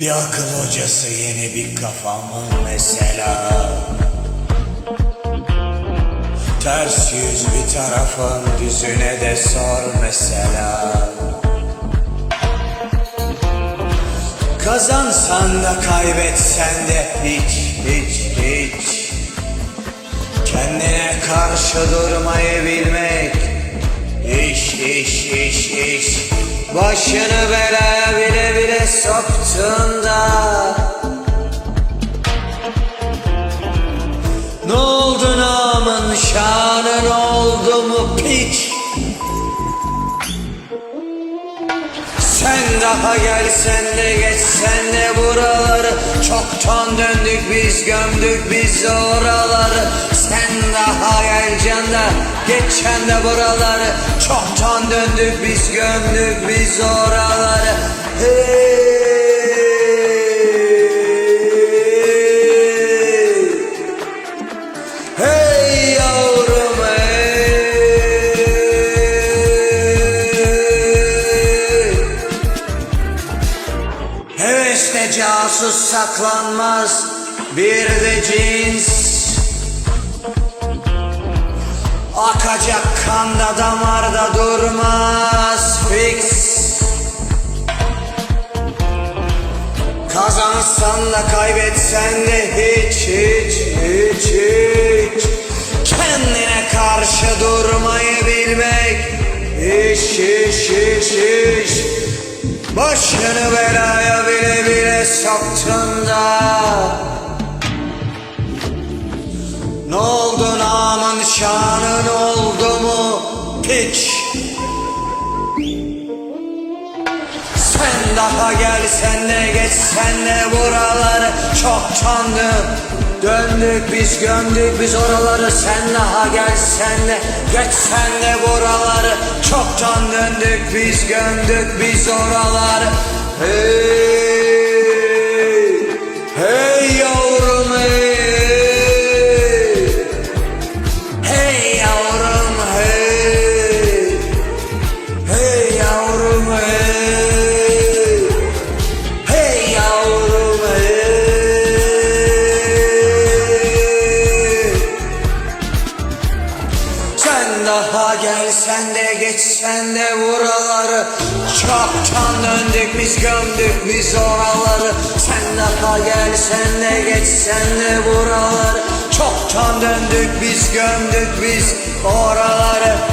Bir akıl hocası yeni bir kafamın mesela. Ters yüz bir tarafın düzüne de sor mesela. Kazansan da kaybetsen de hiç hiç hiç. Kendine karşı durmayı bilmek İş iş iş iş. Başını belaya bile bile soktun da Ne oldu namın şanın oldu mu piç? Sen daha gelsen de geçsen de buraları. Çoktan döndük biz gömdük biz oraları. Sen daha geleceksin de geçen de buraları. Çoktan döndük biz gömdük biz oraları Hevesle casus saklanmaz bir de cins. Akacak kanda damarda durmaz fix Kazansan da kaybetsen de hiç hiç hiç hiç. Kendine karşı durmayı bilmek iş iş iş iş. Başını belaya bile bile soktun da. Ne oldu namın şanın oldu daha gelsen de geçsen de buraları çoktan dön Döndük biz gömdük biz oraları Sen daha gelsen de geçsen de buraları Çoktan döndük biz gömdük biz oraları. Hey daha gelsen de geçsen de buraları Çoktan döndük biz gömdük biz oraları. Sen daha gelsen de geçsen de buraları Çoktan döndük biz gömdük biz oraları